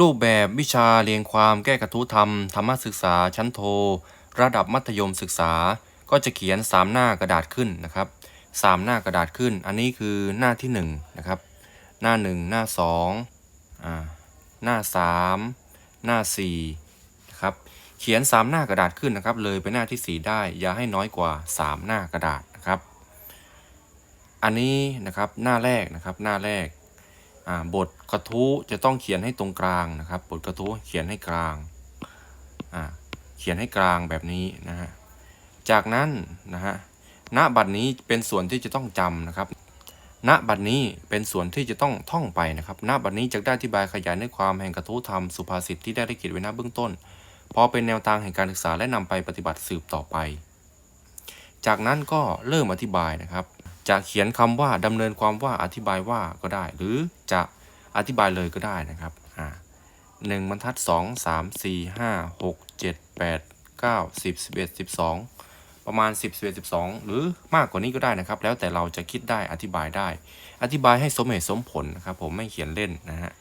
รูปแบบวิชาเรียงความแก้กระทู้ธรรม ธรรมศึกษาชั้นโท ระดับมัธยมศึกษา ก็จะเขียน 3 หน้ากระดาษขึ้นนะครับ 3 หน้ากระดาษขึ้น อันนี้คือหน้าที่1นะครับ หน้า 1 หน้า2อ่าหน้า 3 หน้า4นะครับ เขียน 3 หน้ากระดาษขึ้นนะครับ เลยไปหน้าที่ 4 ได้ อย่าให้น้อยกว่า 3 หน้ากระดาษนะครับ อันนี้นะครับหน้าแรกนะครับหน้าแรก บทกระทู้จะต้องเขียนให้ตรงกลางนะครับ บทกระทู้เขียนให้กลาง เขียนให้กลางแบบนี้นะฮะ จากนั้นนะฮะ ณ บัดนี้เป็นส่วนที่จะต้องจำนะครับ ณ บัดนี้เป็นส่วนที่จะต้องท่องไปนะครับ ณ บัดนี้จะได้อธิบายขยายในความแห่งกระทู้ธรรมสุภาษิตที่ได้ได้เขียนไว้หน้าเบื้องต้น พอเป็นแนวทางแห่งการศึกษาและนำไปปฏิบัติสืบต่อไป จากนั้นก็เริ่มอธิบายนะครับ จะเขียนคำว่าดำเนินความว่าอธิบายว่าก็ได้ หรือจะอธิบายเลยก็ได้นะครับอ่าหนึ่งบรรทัดสองสามสี่ห้าหกเจ็ดแปดเก้าสิบสิบเอ็ดสิบสองประมาณสิบสิบเอ็ดสิบสองหรือมากกว่านี้ก็ได้นะครับ แล้วแต่เราจะคิดได้อธิบายได้ อธิบายให้สมเหตุสมผลนะครับ ผมไม่เขียนเล่นนะฮะ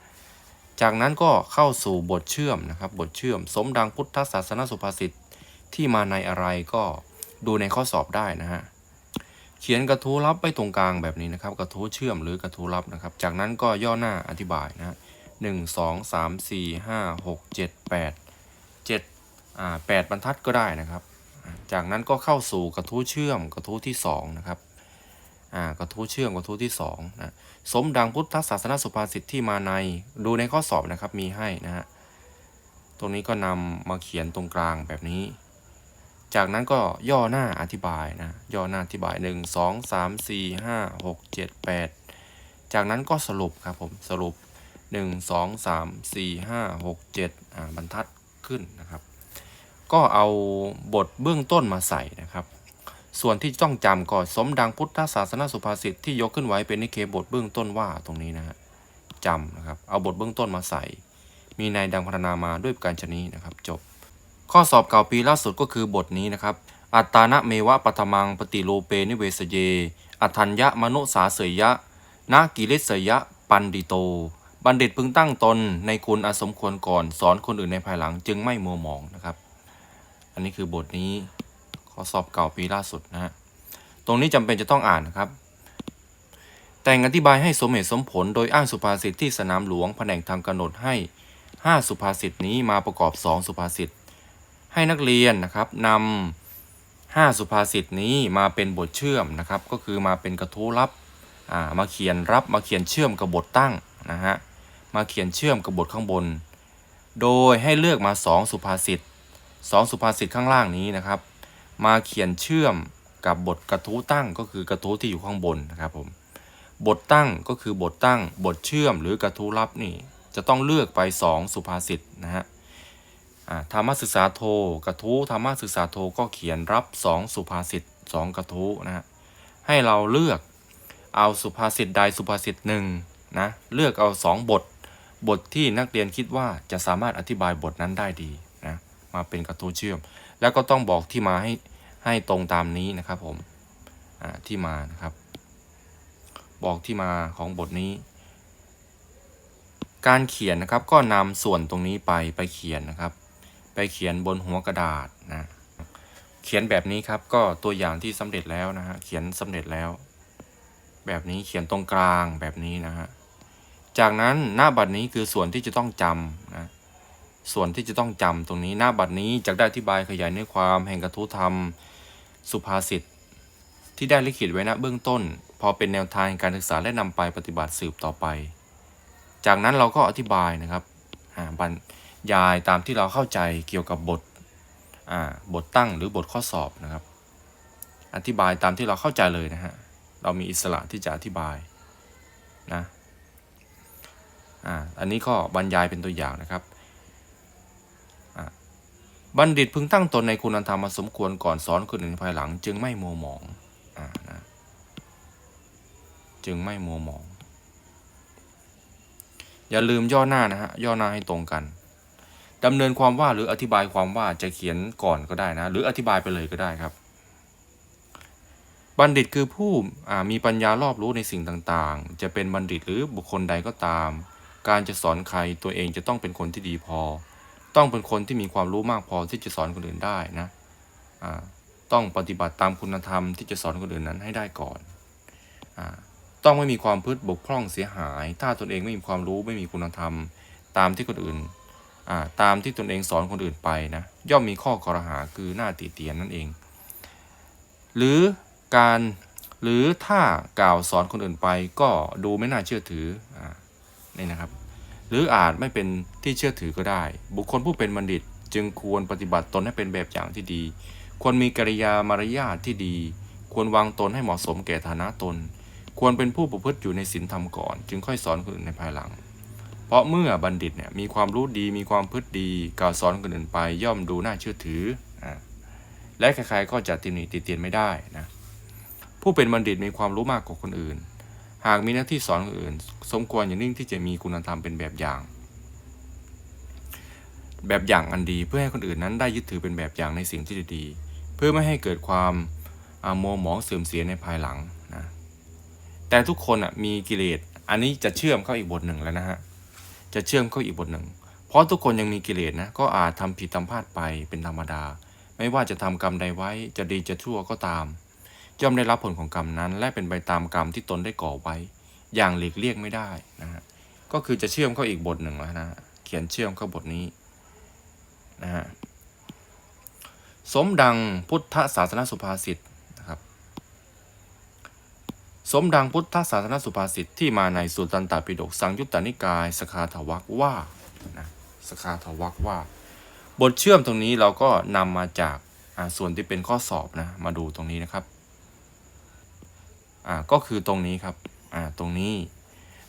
จากนั้นก็เข้าสู่บทเชื่อมนะครับ บทเชื่อม สมดังพุทธศาสนสุภาษิตที่มาในอะไรก็ดูในข้อสอบได้นะฮะ เขียนกระทู้ลับไปตรงกลางแบบนี้นะครับ กระทู้เชื่อมหรือกระทู้ลับนะครับ จากนั้นก็ย่อหน้าอธิบายนะฮะหนึ่งสองสามสี่ห้าหกเจ็ดแปดเจ็ดอ่าแปดบรรทัดก็ได้นะครับ จากนั้นก็เข้าสู่กระทู้เชื่อมกระทู้ที่สองนะครับอ่ากระทู้เชื่อมกระทู้ที่สองนะสมดังพุทธศาสนาสุภาษิตที่มาในดูในข้อสอบนะครับมีให้นะฮะตรงนี้ก็นำมาเขียนตรงกลางแบบนี้ จากนั้นก็ย่อหน้าอธิบายนะ ย่อหน้าอธิบาย 1 2 3 4 5 6 7 8 จากนั้นก็สรุปครับผม สรุป 1 2 3 4 5 6 7อ่าบรรทัดขึ้นนะครับ ก็เอาบทเบื้องต้นมาใส่นะครับ ส่วนที่ต้องจำก็สมดังพุทธศาสนาสุภาษิตที่ยกขึ้นไว้เป็นนิเคบทเบื้องต้นว่าตรงนี้นะฮะจำนะครับ เอาบทเบื้องต้นมาใส่ มีในดังพรรณนามาด้วยการชนี้นะครับ จบ ข้อสอบเก่าปีล่าสุดก็คือบทนี้นะครับ อัตตานะเมวะปัทมังปฏิโลเปนิเวสเย อัทัญญะมนุสาเสยยะนากิเลสยะปันดิโต บัณฑิตพึงตั้งตนในคุณอาสมควรก่อน สอนคนอื่นในภายหลังจึงไม่มัวหมองนะครับ อันนี้คือบทนี้ข้อสอบเก่าปีล่าสุดนะฮะ ตรงนี้จำเป็นจะต้องอ่านนะครับ แต่งอธิบายให้สมเหตุสมผลโดยอ้างสุภาษิตที่สนามหลวงแผนกทำกำหนดให้ 5 สุภาษิตนี้มาประกอบ 2 สุภาษิต ให้นักเรียนนะครับนำห้าสุภาษิตนี้มาเป็นบทเชื่อมนะครับ ก็คือมาเป็นกระทู้รับมาเขียนรับมาเขียนเชื่อมกับบทตั้งนะฮะมาเขียนเชื่อมกับบทข้างบน โดยให้เลือกมา 2 สุภาษิต2สุภาษิตข้างล่างนี้นะครับ มาเขียนเชื่อมกับบทกระทู้ตั้งก็คือกระทู้ที่อยู่ข้างบนนะครับผมบทตั้งก็คือบทตั้งบทเชื่อมหรือกระทู้รับนี่จะต้องเลือกไป 2 สุภาษิตนะฮะ ธรรมศึกษาโทกระทู้ธรรมศึกษาโทก็เขียนรับ 2 สุภาษิต2กระทู้นะฮะให้เราเลือกเอาสุภาษิตใดสุภาษิตหนึ่งนะเลือกเอา 2 บท บทที่นักเรียนคิดว่าจะสามารถอธิบายบทนั้นได้ดีนะมาเป็นกระทู้เชื่อม แล้วก็ต้องบอกที่มาให้ให้ตรงตามนี้นะครับผมที่มานะครับ บอกที่มาของบทนี้ การเขียนนะครับก็นำส่วนตรงนี้ไปไปเขียนนะครับ ไปเขียนบนหัวกระดาษนะเขียนแบบนี้ครับก็ตัวอย่างที่สำเร็จแล้วนะฮะเขียนสำเร็จแล้ว แบบนี้เขียนตรงกลางแบบนี้นะฮะจากนั้นหน้าบัตรนี้คือส่วนที่จะต้องจำนะส่วนที่จะต้องจำตรงนี้หน้าบัตรนี้จะได้อธิบายขยายเนื้อความแห่งกระทู้ธรรม สุภาษิตที่ได้ลิขิตไว้ณเบื้องต้น พอเป็นแนวทางการศึกษาและนำไปปฏิบัติสืบต่อไป จากนั้นเราก็อธิบายนะครับอ่าบรร ยายตามที่เราเข้าใจเกี่ยวกับบทบทตั้งหรือบทข้อสอบนะครับ อธิบายตามที่เราเข้าใจเลยนะฮะ เรามีอิสระที่จะอธิบายนะอ่าอันนี้ก็บรรยายเป็นตัวอย่างนะครับบัณฑิตพึงตั้งตนในคุณธรรมมาสมควรก่อนสอนคนอื่นในภายหลัง จึงไม่มัวหมองอ่านะจึงไม่มัวหมอง อย่าลืมย่อหน้านะฮะย่อหน้าให้ตรงกัน ดำเนินความว่าหรืออธิบายความว่าจะเขียนก่อนก็ได้นะ หรืออธิบายไปเลยก็ได้ครับ บัณฑิตคือผู้มีปัญญารอบรู้ในสิ่งต่างๆ จะเป็นบัณฑิตหรือบุคคลใดก็ตาม การจะสอนใครตัวเองจะต้องเป็นคนที่ดีพอ ต้องเป็นคนที่มีความรู้มากพอที่จะสอนคนอื่นได้นะต้องปฏิบัติตามคุณธรรมที่จะสอนคนอื่นนั้นให้ได้ก่อนอต้องไม่มีความพืชบกพร่องเสียหาย ถ้าตนเองไม่มีความรู้ไม่มีคุณธรรม ตามที่คนอื่น ตามที่ตนเองสอนคนอื่นไปนะย่อมมีข้อกรหาคือหน้าติเตียนนั่นเอง หรือการหรือถ้ากล่าวสอนคนอื่นไปก็ดูไม่น่าเชื่อถืออ่านี่นะครับ หรืออาจไม่เป็นที่เชื่อถือก็ได้ บุคคลผู้เป็นบัณฑิตจึงควรปฏิบัติตนให้เป็นแบบอย่างที่ดี ควรมีกิริยามารยาทที่ดี ควรวางตนให้เหมาะสมแก่ฐานะตน ควรเป็นผู้ประพฤติอยู่ในศีลธรรมก่อน จึงค่อยสอนคนอื่นในภายหลัง เพราะเมื่อบัณฑิตเนี่ยมีความรู้ดีมีความพฤติดีกล่าวสอนคนอื่นไปย่อมดูน่าเชื่อถืออและใครๆก็จะติหนิติเตียนไม่ได้นะผู้เป็นบัณฑิตมีความรู้มากกว่าคนอื่น หากมีหน้าที่สอนคนอื่น สมควรอย่างยิ่งที่จะมีคุณธรรมเป็นแบบอย่าง แบบอย่างอันดีเพื่อให้คนอื่นนั้นได้ยึดถือเป็นแบบอย่างในสิ่งที่ดี เพื่อไม่ให้เกิดความโมวหมองเสื่อมเสียในภายหลังนะแต่ทุกคนมีกิเลสอันนี้จะเชื่อมเข้าอีกบทหนึ่งแล้วนะฮะ จะเชื่อมเข้าอีกบทหนึ่ง เพราะทุกคนยังมีกิเลสนะ ก็อาจทำผิดทำพลาดไปเป็นธรรมดา ไม่ว่าจะทำกรรมใดไว้ จะดีจะชั่วก็ตาม ย่อมได้รับผลของกรรมนั้น และเป็นไปตามกรรมที่ตนได้ก่อไว้ อย่างหลีกเลี่ยงไม่ได้นะฮะ ก็คือจะเชื่อมเข้าอีกบทหนึ่งแล้วนะ เขียนเชื่อมเข้าบทนี้นะฮะ สมดังพุทธศาสนสุภาษิต สมดังพุทธศาสนสุภาษิตที่มาในสุตตันตปิฎกสังยุตตนิกาย สคาถวักว่านะสคาถวักว่า บทเชื่อมตรงนี้เราก็นำมาจากอ่าส่วนที่เป็นข้อสอบนะมาดูตรงนี้นะครับอ่าก็คือตรงนี้ครับอ่าตรงนี้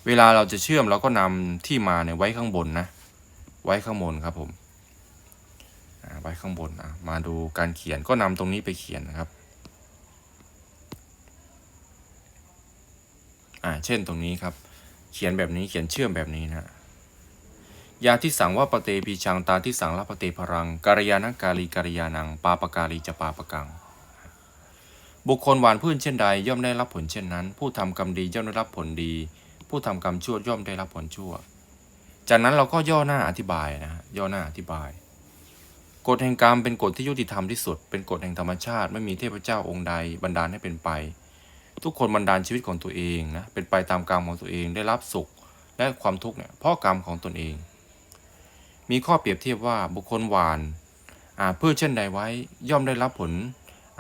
เวลาเราจะเชื่อมเราก็นำที่มาเนี่ยไว้ข้างบนนะ ไว้ข้างบนครับผมอ่าไว้ข้างบนอะมาดูการเขียนก็นำตรงนี้ไปเขียนนะครับ อ่าเช่นตรงนี้ครับ เขียนแบบนี้เขียนเชื่อมแบบนี้นะยาที่สังว่าปเตปีชังตาที่สังละปเตพรังกาลยานักาลีกาลยานังปาปกาลีจะปาปกัง บุคคลหวานพืชเช่นใดย่อมได้รับผลเช่นนั้น ผู้ทำกรรมดีย่อมได้รับผลดี ผู้ทำกรรมชั่วย่อมได้รับผลชั่ว จากนั้นเราก็ย่อหน้าอธิบายนะย่อหน้าอธิบาย กฎแห่งกรรมเป็นกฎที่ยุติธรรมที่สุด เป็นกฎแห่งธรรมชาติไม่มีเทพเจ้าองค์ใดบันดาลให้เป็นไป ทุกคนบันดาลชีวิตของตัวเองนะเป็นไปตามกรรมของตัวเองได้รับสุขและความทุกข์เนี่ยเพราะกรรมของตนเอง มีข้อเปรียบเทียบว่าบุคคลหวานอ่าพืชเช่นใดไว้ย่อมได้รับผล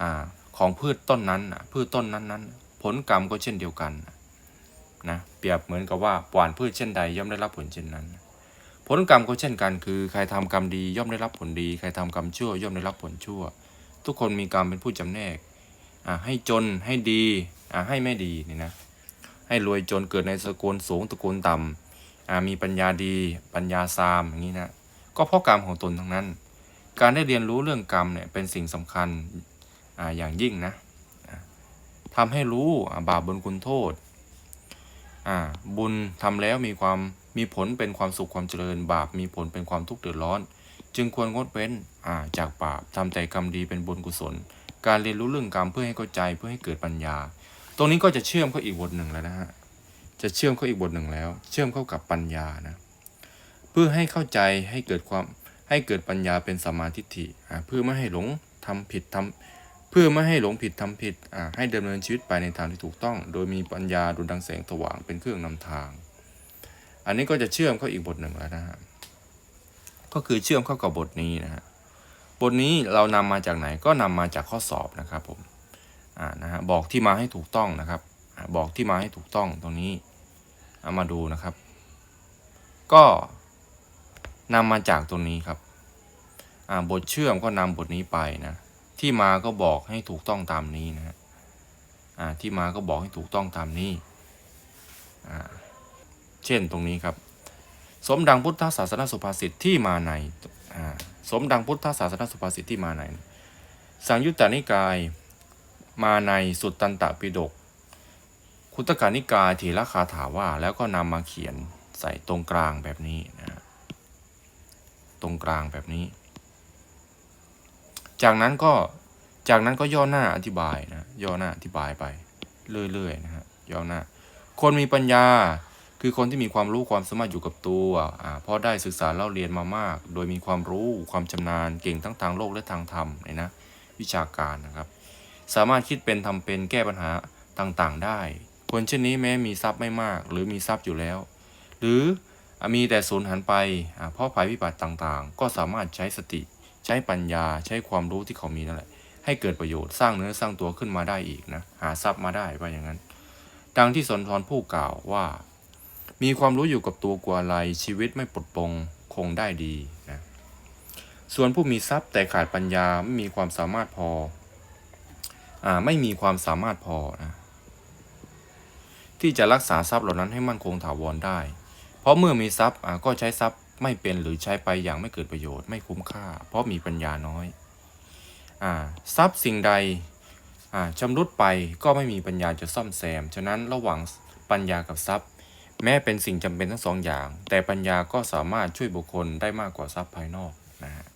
อ่าของพืชต้นนั้นน่ะพืชต้นนั้นนั้นผลกรรมก็เช่นเดียวกันนะเปรียบเหมือนกับว่าหวานพืชเช่นใดย่อมได้รับผลเช่นนั้น ผลกรรมก็เช่นกัน คือใครทำกรรมดีย่อมได้รับผลดีใครทำกรรมชั่วย่อมได้รับผลชั่ว ทุกคนมีกรรมเป็นผู้จำแนกอ่าให้จนให้ดี อ่าให้ไม่ดีนี่นะให้รวยจนเกิดในสกุลสูงตระกูลต่ำอ่ามีปัญญาดี ปัญญาซามอย่างนี้นะก็เพราะกรรมของตนทั้งนั้น การได้เรียนรู้เรื่องกรรมเนี่ยเป็นสิ่งสำคัญอ่าอย่างยิ่งนะอ่าทำให้รู้บาปบุญคุณโทษอ่าบุญทำแล้วมีความมีผลเป็นความสุขความเจริญ บาปมีผลเป็นความทุกข์เดือดร้อน จึงควรงดเว้นอ่าจากบาปทำแต่กรรมดีเป็นบุญกุศล การเรียนรู้เรื่องกรรมเพื่อให้เข้าใจเพื่อให้เกิดปัญญา ตรงนี้ก็จะเชื่อมเข้าอีกบทหนึ่งแล้วนะฮะ จะเชื่อมเข้าอีกบทหนึ่งแล้ว เชื่อมเข้ากับปัญญานะ เพื่อให้เข้าใจให้เกิดความให้เกิดปัญญาเป็นสมาทิฏฐิอ่าเพื่อไม่ให้หลงทำผิดทำเพื่อไม่ให้หลงผิดทำผิดอ่าให้ดำเนินชีวิตไปในทางที่ถูกต้อง โดยมีปัญญาดุจดังแสงสว่างเป็นเครื่องนำทาง อันนี้ก็จะเชื่อมเข้าอีกบทหนึ่งแล้วนะฮะ ก็คือเชื่อมเข้ากับบทนี้นะฮะ บทนี้เรานำมาจากไหนก็นำมาจากข้อสอบนะครับผม นะฮะบอกที่มาให้ถูกต้องนะครับ บอกที่มาให้ถูกต้องตรงนี้เอามาดูนะครับ ก็นำมาจากตรงนี้ครับบทเชื่อมก็นำบทนี้ไปนะที่มาก็บอกให้ถูกต้องตามนี้นะฮะที่มาก็บอกให้ถูกต้องตามนี้ เช่นตรงนี้ครับ สมดังพุทธศาสนสุภาษิตที่มาในสมดังพุทธศาสนสุภาษิตที่มาใน สังยุตตนิกาย มาในสุตตันตปิฎกคุตกานิกายถีละคาถาว่าแล้วก็นำมาเขียนใส่ตรงกลางแบบนี้นะฮะตรงกลางแบบนี้ จากนั้นก็จากนั้นก็ย่อหน้าอธิบายนะย่อหน้าอธิบายไปเรื่อยๆนะฮะย่อหน้า คนมีปัญญาคือคนที่มีความรู้ความสามารถอยู่กับตัวอ่าพราะได้ศึกษาเล่าเรียนมามาก โดยมีความรู้ความชำนาญเก่งทั้งทางโลกและทางธรรมเนี่ยนะวิชาการนะครับ สามารถคิดเป็นทำเป็นแก้ปัญหาต่างๆ ได้ คนเช่นนี้แม้มีทรัพย์ไม่มาก หรือมีทรัพย์อยู่แล้ว หรือมีแต่สูญหันไปเพราะภัยพิบัติต่างๆ ก็สามารถใช้สติ ใช้ปัญญาใช้ความรู้ที่เขามีนั่นแหละให้เกิดประโยชน์สร้างเนื้อสร้างตัวขึ้นมาได้อีกนะหาทรัพย์มาได้ว่าอย่างนั้น ดังที่สนทรผู้กล่าวว่า มีความรู้อยู่กับตัวกว่าอะไรชีวิตไม่ปลดปลงคงได้ดีนะส่วนผู้มีทรัพย์แต่ขาดปัญญาไม่มีความสามารถพอ ไม่มีความสามารถพอนะที่จะรักษาทรัพย์เหล่านั้นให้มั่นคงถาวรได้ เพราะเมื่อมีทรัพย์อ่าก็ใช้ทรัพย์ไม่เป็นหรือใช้ไปอย่างไม่เกิดประโยชน์ไม่คุ้มค่า เพราะมีปัญญาน้อยอ่าทรัพย์สิ่งใดอ่าชำรุดไปก็ไม่มีปัญญาจะซ่อมแซม ฉะนั้นระหว่างปัญญากับทรัพย์ แม้เป็นสิ่งจำเป็นทั้งสองอย่าง แต่ปัญญาก็สามารถช่วยบุคคลได้มากกว่าทรัพย์ภายนอกนะฮะ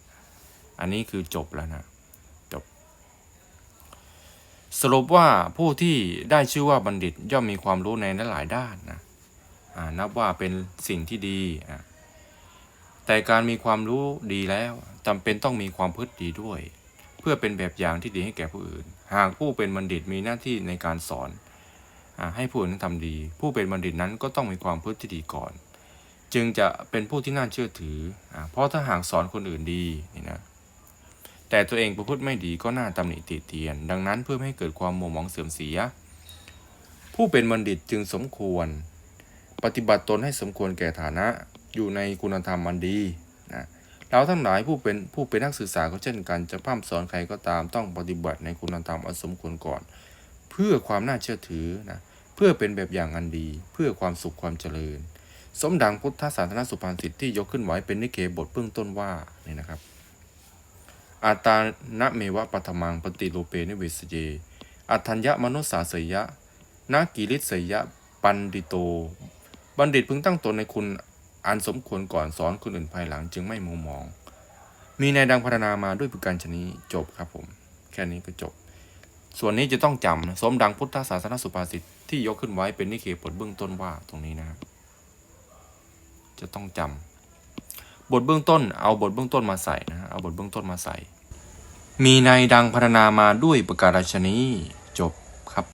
อันนี้คือจบแล้วนะ สรุปว่าผู้ที่ได้ชื่อว่าบัณฑิตย่อมมีความรู้ในหลายด้านนะนับว่าเป็นสิ่งที่ดี แต่การมีความรู้ดีแล้วจำเป็นต้องมีความพฤติดีด้วย เพื่อเป็นแบบอย่างที่ดีให้แก่ผู้อื่น หากผู้เป็นบัณฑิตมีหน้าที่ในการสอนอให้ผู้อื่นทำดี ผู้เป็นบัณฑิตนั้นก็ต้องมีความพฤติดีก่อน จึงจะเป็นผู้ที่น่าเชื่อถืออเพราะถ้าหากสอนคนอื่นดีนี่นะ แต่ตัวเองประพฤติไม่ดีก็น่าตำหนิติเตียน ดังนั้นเพื่อไม่ให้เกิดความโมหมองเสื่อมเสีย ผู้เป็นบัณฑิตจึงสมควร ปฏิบัติตนให้สมควรแก่ฐานะอยู่ในคุณธรรมอันดีนะเราทั้งหลายผู้เป็นผู้เป็นนักศึกษาก็เช่นกันจะพร่ำสอนใครก็ตามต้องปฏิบัติในคุณธรรมอันสมควรก่อน เพื่อความน่าเชื่อถือนะเพื่อเป็นแบบอย่างอันดี เพื่อความสุขความเจริญ สมดังพุทธศาสนาสุภาษิตที่ยกขึ้นไว้เป็นนิเกบทเบื้องต้นว่านี่นะครับ อาตานะเมวะปัทมังปฏิโลเปนิเวสเย อัทัญญมนุสสาเสยยะนากิริสเสยยะ ปันดิโต บัณฑิตพึงตั้งตนในคุณอันสมควรก่อนสอนคนอื่นภายหลังจึงไม่มัวมอง มีในดังพัฒนามาด้วยประการชนี้จบครับผม แค่นี้ก็จบ ส่วนนี้จะต้องจำสมดังพุทธศาสนสุภาษิตที่ยกขึ้นไว้เป็นนิเคบทเบื้องต้นว่าตรงนี้นะครับจะต้องจำ บทเบื้องต้น เอาบทเบื้องต้นมาใส่นะฮะเอาบทเบื้องต้นมาใส่ มีในดังพัฒนามาด้วยประการฉนี้